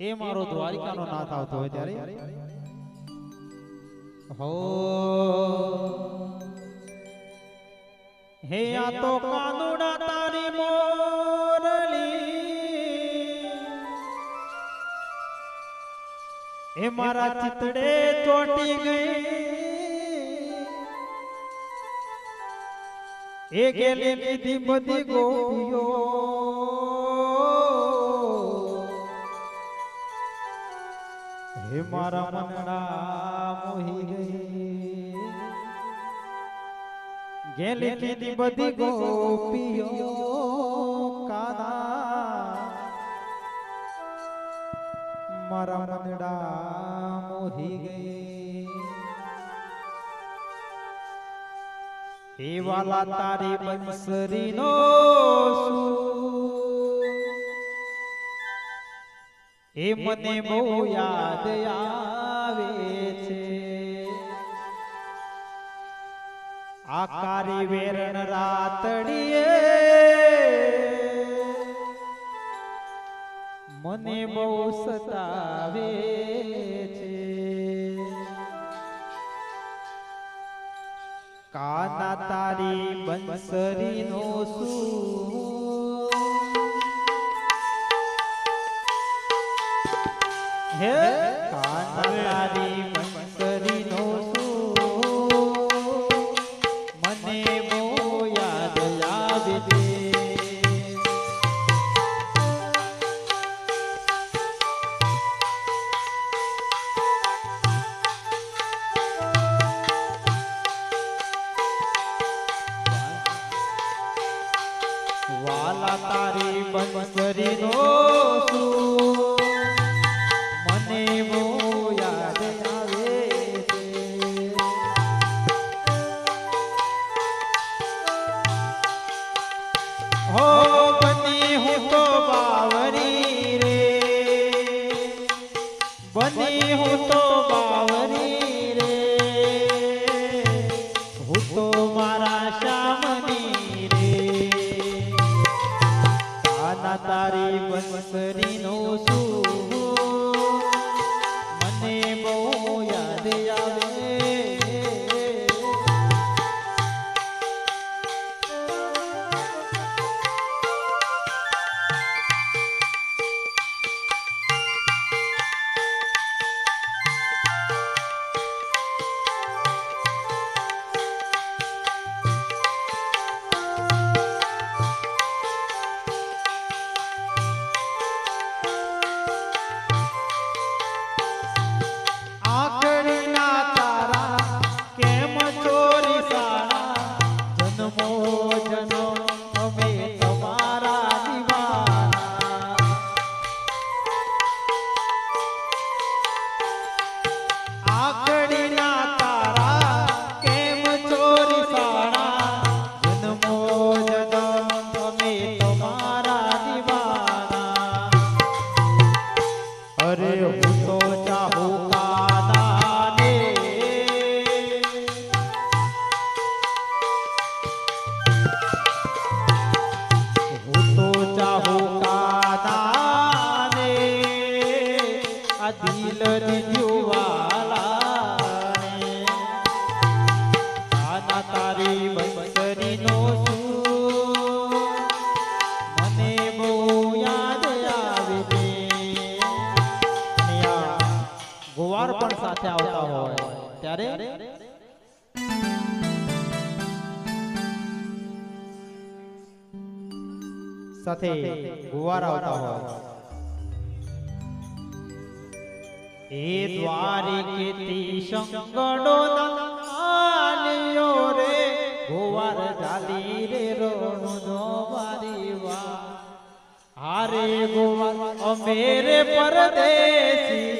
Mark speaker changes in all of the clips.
Speaker 1: એ મારો દ્વારિકાનો નાથ આવતો હોય ત્યારે? હો. હે આ તો કાનુડા તારી મોરલી. એ મારા ચિતડે ચોટી ગઈ. એ ગેલી લીધી બધી ગોપીઓ હે મારા મનડા મોહી ગઈ. ગેલી કીધી બધી ગોપીઓ કાના. મારા મનડા મોહી ગઈ. હે વાલા તારી બંસરીનો સૂર એ મને બહુ યાદ આવે છે. આકારી કારી વેરણ રાતડીએ. મને બહુ સતાવે છે. કાના તારી બંસરીનો સૂર હે? કાના તારી બંસરીનો સૂર. મને બહુ યાદ વાલા તારી બંસરીનો સૂર સાથે આવતા હોય. ત્યારે સાથે ગુવાર આવતા હોય. એ દ્વારિકેથી સંગડો નાલ્યો રે. ગુવાર જાલી રે રોણો મારી વા હારે ગુવાર અમે રે પરદેશી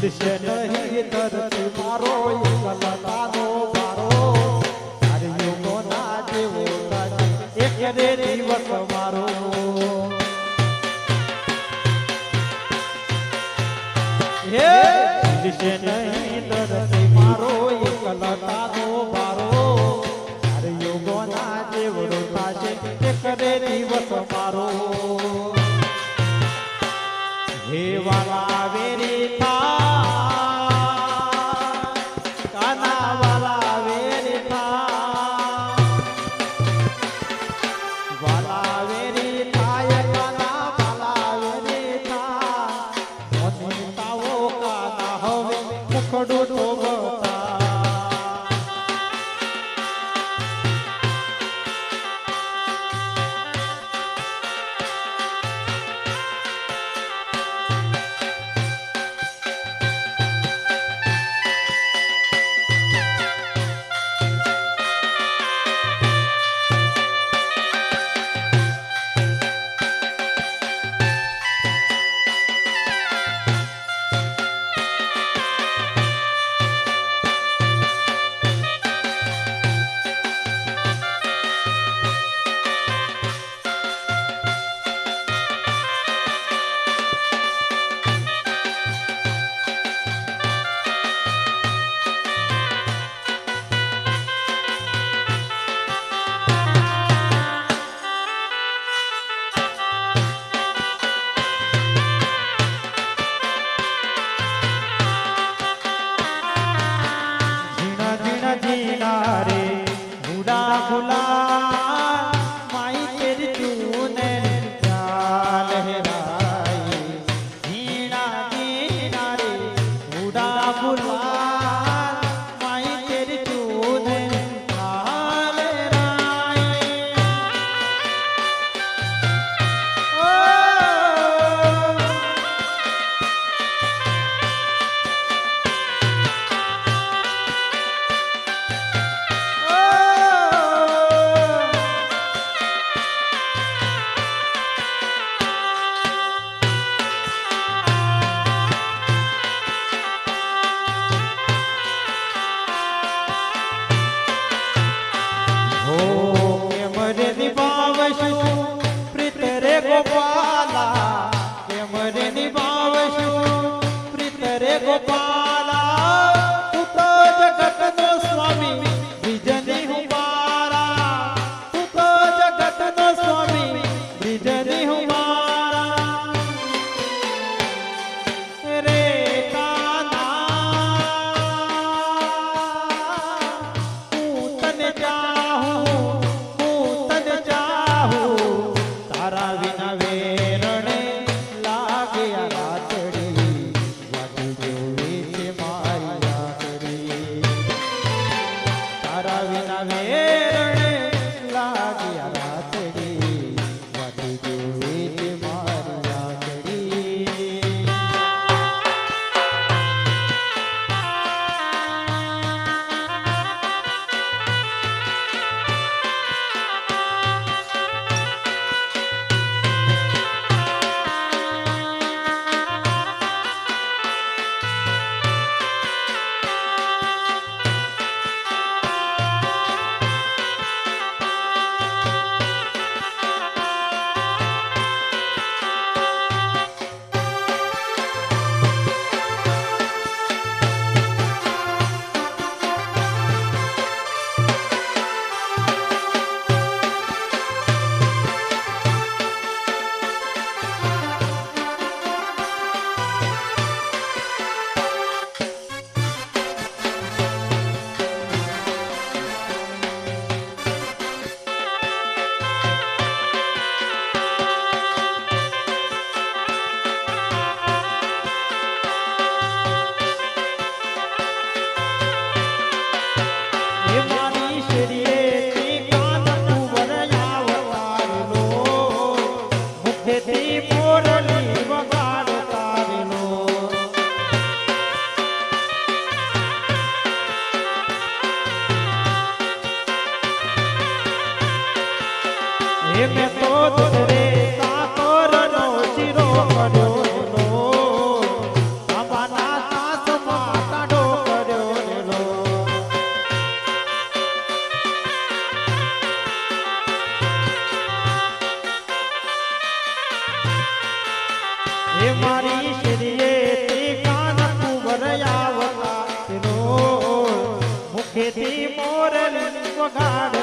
Speaker 1: ભૂલશે નહીં ધરતી મારો એકલતાનો મારો કાર્યોનો ના જેવો એક રે દિવસ મારો હે ભૂલશે નહીં ધરતી મારો એકલતાનો મારો કાર્યોનો ના જેવો થશે એક રે દિવસ મારો હે વાલા વેરી મોરલ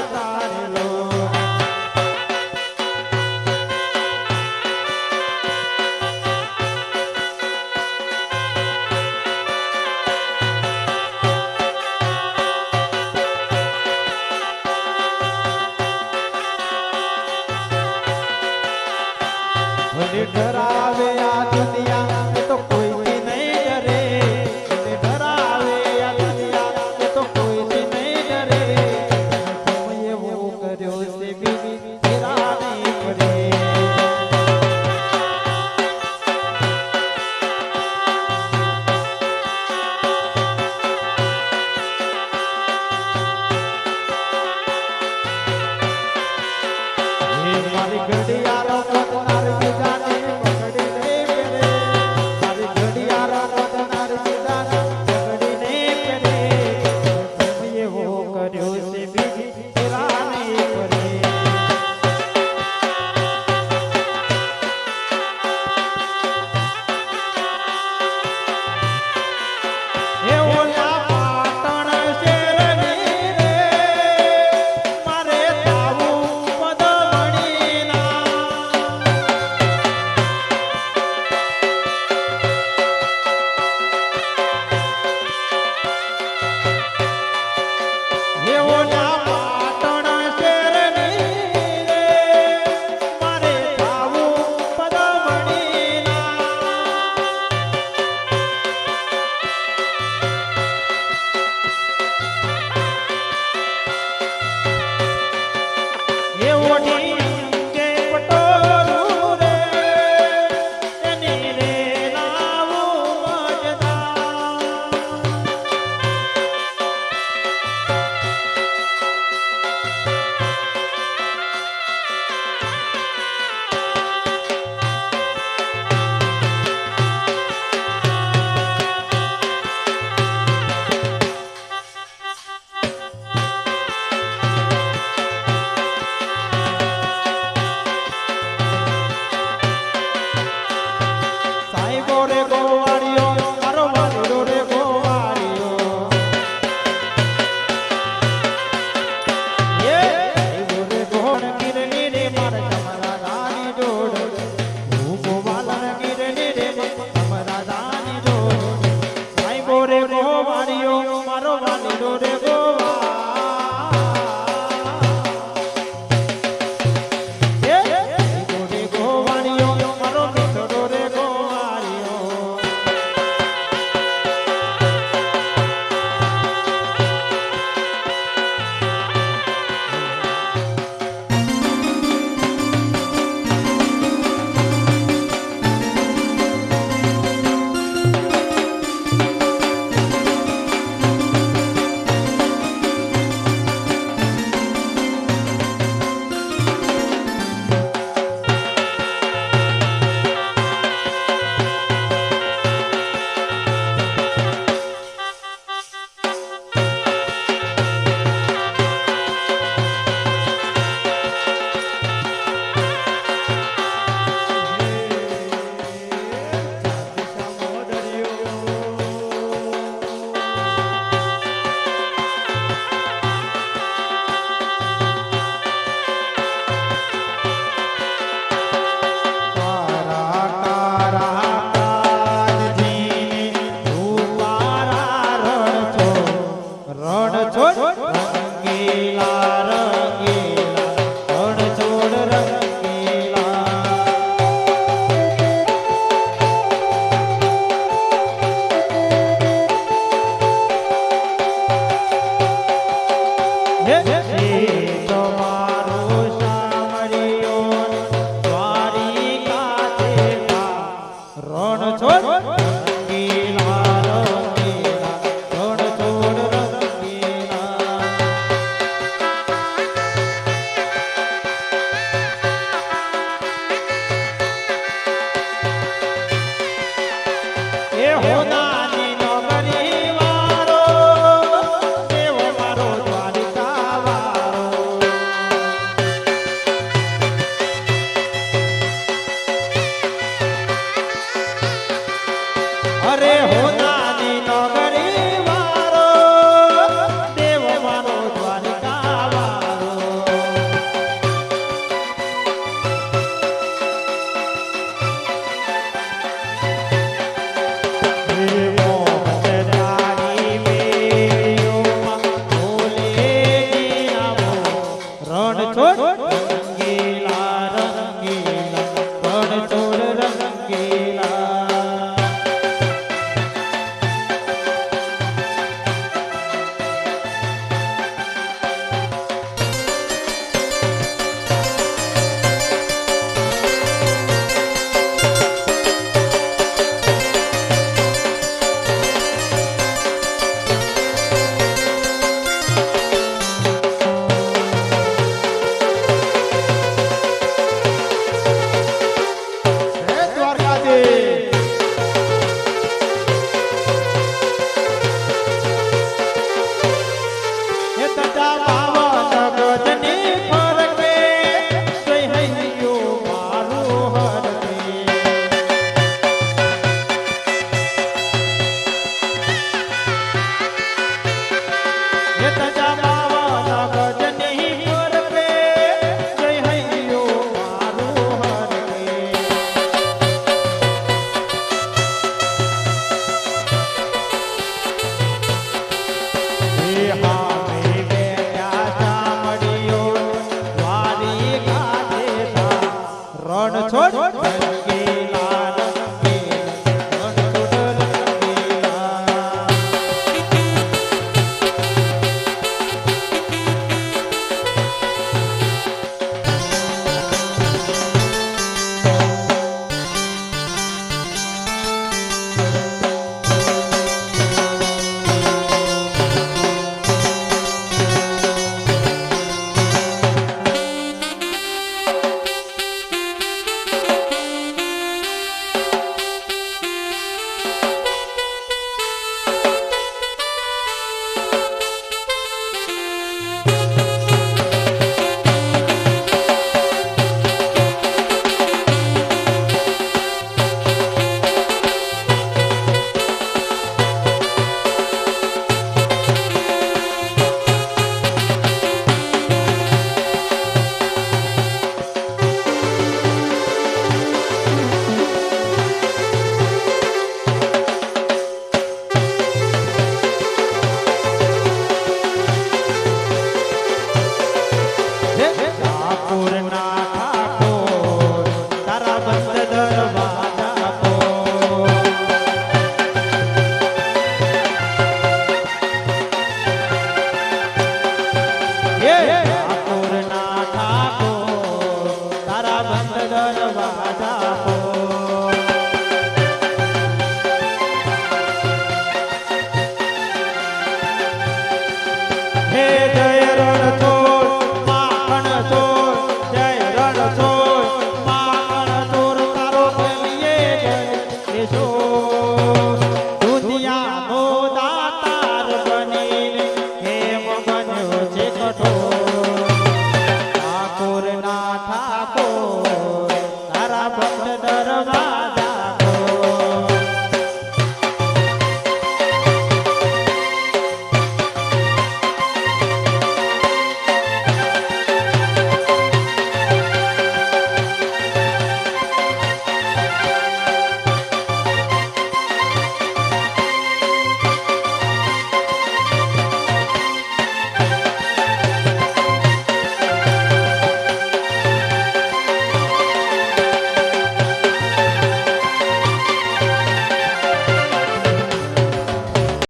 Speaker 1: মোর না ঠা